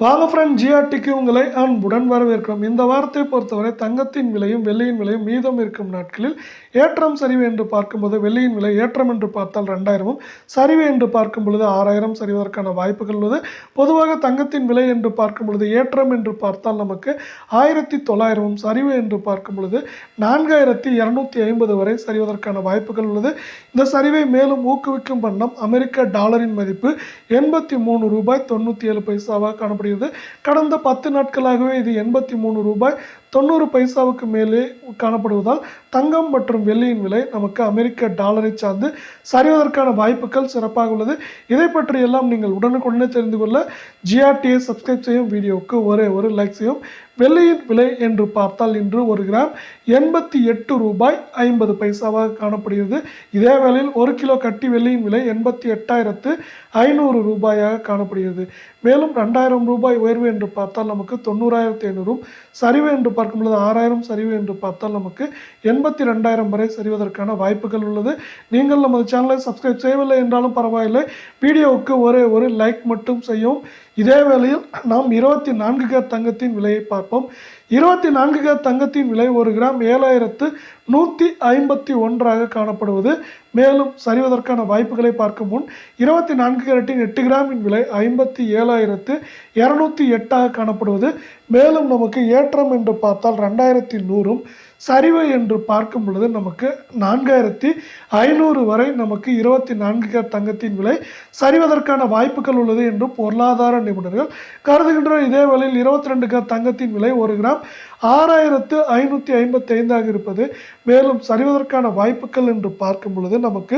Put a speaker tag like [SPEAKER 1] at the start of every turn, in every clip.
[SPEAKER 1] வாங்க ஃப்ரெண்ட் ஜிஆர்டிக்கு உங்களை அன்புடன் வரவேற்கிறோம். இந்த வாரத்தை பொறுத்தவரை தங்கத்தின் விலையும் வெள்ளியின் விலையும் மீதம் இருக்கும் நாட்களில் ஏற்றம் சரிவு என்று பார்க்கும்போது வெள்ளியின் விலை ஏற்றம் என்று பார்த்தால் ரெண்டாயிரமும் சரிவு என்று பார்க்கும் பொழுது ஆறாயிரம் சரிவதற்கான வாய்ப்புகள் உள்ளது. பொதுவாக தங்கத்தின் விலை என்று பார்க்கும் பொழுது ஏற்றம் என்று பார்த்தால் நமக்கு ஆயிரத்தி தொள்ளாயிரமும் சரிவு என்று பார்க்கும் பொழுது நான்காயிரத்தி இரநூத்தி ஐம்பது வரை சரிவதற்கான வாய்ப்புகள் உள்ளது. இந்த சரிவை மேலும் ஊக்குவிக்கும் வண்ணம் அமெரிக்க டாலரின் மதிப்பு எண்பத்தி மூணு ரூபாய் தொண்ணூற்றி ஏழு பைசாவாக காணப்படுகிறது. கடந்த பத்து நாட்களாகவே இது எண்பத்தி மூணு ரூபாய் தொண்ணூறு பைசாவுக்கு மேலே காணப்படுவதால் தங்கம் மற்றும் வெள்ளியின் விலை நமக்கு அமெரிக்க டாலரை சார்ந்து சரிவதற்கான வாய்ப்புகள் சிறப்பாக உள்ளது. இதை பற்றி எல்லாம் நீங்கள் உடனுக்குடனே தெரிந்து கொள்ள ஜிஆர்டியை சப்ஸ்கிரைப் செய்யும் வீடியோவுக்கு ஒரே ஒரு லைக் செய்யும். வெள்ளியின் விலை என்று பார்த்தால் இன்று ஒரு கிராம் எண்பத்தி எட்டு ரூபாய் ஐம்பது பைசாவாக காணப்படுகிறது. இதே வேளையில் ஒரு கிலோ கட்டி வெள்ளியின் விலை எண்பத்தி எட்டாயிரத்து ஐநூறு ரூபாயாக காணப்படுகிறது. மேலும் ரெண்டாயிரம் ரூபாய் உயர்வு என்று பார்த்தால் நமக்கு தொண்ணூறாயிரத்து ஐநூறும் சரிவு என்று பார்க்கும் பொழுது ஆறாயிரம் சரிவு என்று பார்த்தால் நமக்கு எண்பத்தி ரெண்டாயிரம் வரை சரிவதற்கான வாய்ப்புகள் உள்ளது. நீங்கள் நமது சேனலை சப்ஸ்கிரைப் செய்யவில்லை என்றாலும் பரவாயில்லை. வீடியோவுக்கு ஒரே ஒரு லைக் மட்டும் செய்யும். இதே வேளையில் நாம் இருபத்தி நான்கு கேர் தங்கத்தின் விலையை பார்ப்போம். இருபத்தி நான்கு கேர் தங்கத்தின் விலை ஒரு கிராம் ஏழாயிரத்து நூற்றி ஐம்பத்தி ஒன்றாக காணப்படுவது. மேலும் சரிவதற்கான வாய்ப்புகளை பார்க்கும் முன் இருபத்தி நான்கு கேரட்டின் எட்டு கிராமின் விலை ஐம்பத்தி ஏழாயிரத்து இரநூத்தி எட்டாக காணப்படுவது. மேலும் நமக்கு ஏற்றம் என்று பார்த்தால் ரெண்டாயிரத்தி நூறும் சரிவு என்று பார்க்கும் பொழுது நமக்கு நான்காயிரத்தி ஐநூறு வரை நமக்கு இருபத்தி நான்கு கேர் தங்கத்தின் விலை சரிவதற்கான வாய்ப்புகள் உள்ளது என்று பொருளாதார நிபுணர்கள் கருதுகின்றனர் இதே வேளையில் இருபத்தி ரெண்டு கிராம் தங்கத்தின் விலை ஒரு கிராம் ஆறாயிரத்து ஐநூற்றி ஐம்பத்தி ஐந்தாக இருப்பது. மேலும் சரிவதற்கான வாய்ப்புகள் என்று பார்க்கும் பொழுது நமக்கு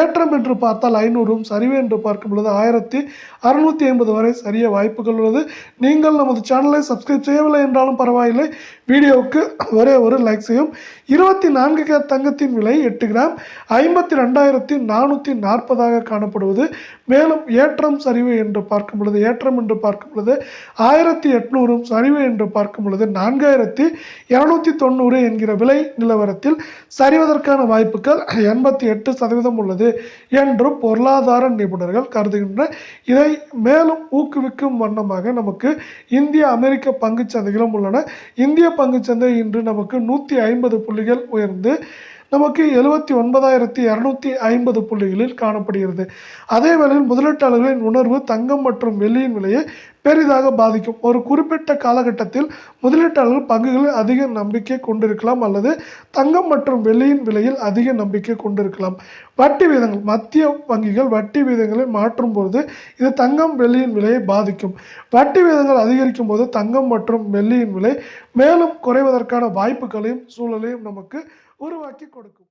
[SPEAKER 1] ஏற்றம் என்று பார்த்தால் ஐநூறும் சரிவு என்று பார்க்கும் பொழுது ஆயிரத்தி அறுநூற்றி ஐம்பது வரை சரிய வாய்ப்புகள் உள்ளது. நீங்கள் நமது சேனலை சப்ஸ்கிரைப் செய்யவில்லை என்றாலும் பரவாயில்லை. வீடியோவுக்கு ஒரே ஒரு லைக் செய்யும். இருபத்தி நான்கு கே தங்கத்தின் விலை எட்டு கிராம் ஐம்பத்தி ரெண்டாயிரத்தி நானூற்றி நாற்பதாக காணப்படுவது. மேலும் ஏற்றம் சரிவு என்று பார்க்கும் பொழுது ஏற்றம் என்று பார்க்கும் பொழுது ஆயிரத்தி எட்நூறும் சரிவு என்று பார்க்கும் பொழுது நான்காயிரத்தி இரநூத்தி தொண்ணூறு என்கிற விலை நிலவரத்தில் சரிவதற்கான வாய்ப்புகள் எண்பத்தி எட்டு சதவீதம் உள்ளது என்று பொருளாதார நிபுணர்கள் கருதுகின்றனர். இதை மேலும் ஊக்குவிக்கும் வண்ணமாக நமக்கு இந்திய அமெரிக்க பங்குச் சந்தைகளும் உள்ளன. இந்திய பங்குச்சந்தை இன்று நமக்கு நூற்றி ஐம்பது புள்ளிகள் உயர்ந்து நமக்கு எழுபத்தி ஒன்பதாயிரத்தி இரநூத்தி ஐம்பது புள்ளிகளில் காணப்படுகிறது. அதே வேளையில் முதலீட்டாளர்களின் உணர்வு தங்கம் மற்றும் வெள்ளியின் விலையை பெரிதாக பாதிக்கும். ஒரு குறிப்பிட்ட காலகட்டத்தில் முதலீட்டாளர்கள் பங்குகளில் அதிக நம்பிக்கை கொண்டிருக்கலாம் அல்லது தங்கம் மற்றும் வெள்ளியின் விலையில் அதிக நம்பிக்கை கொண்டிருக்கலாம். வட்டி வீதங்கள் மத்திய வங்கிகள் வட்டி வீதங்களை மாற்றும் பொழுது இது தங்கம் வெள்ளியின் விலையை பாதிக்கும். வட்டி வீதங்கள் அதிகரிக்கும் போது தங்கம் மற்றும் வெள்ளியின் விலை மேலும் குறைவதற்கான வாய்ப்புகளையும் சூழலையும் நமக்கு உருவாக்கி கொடுக்கும்.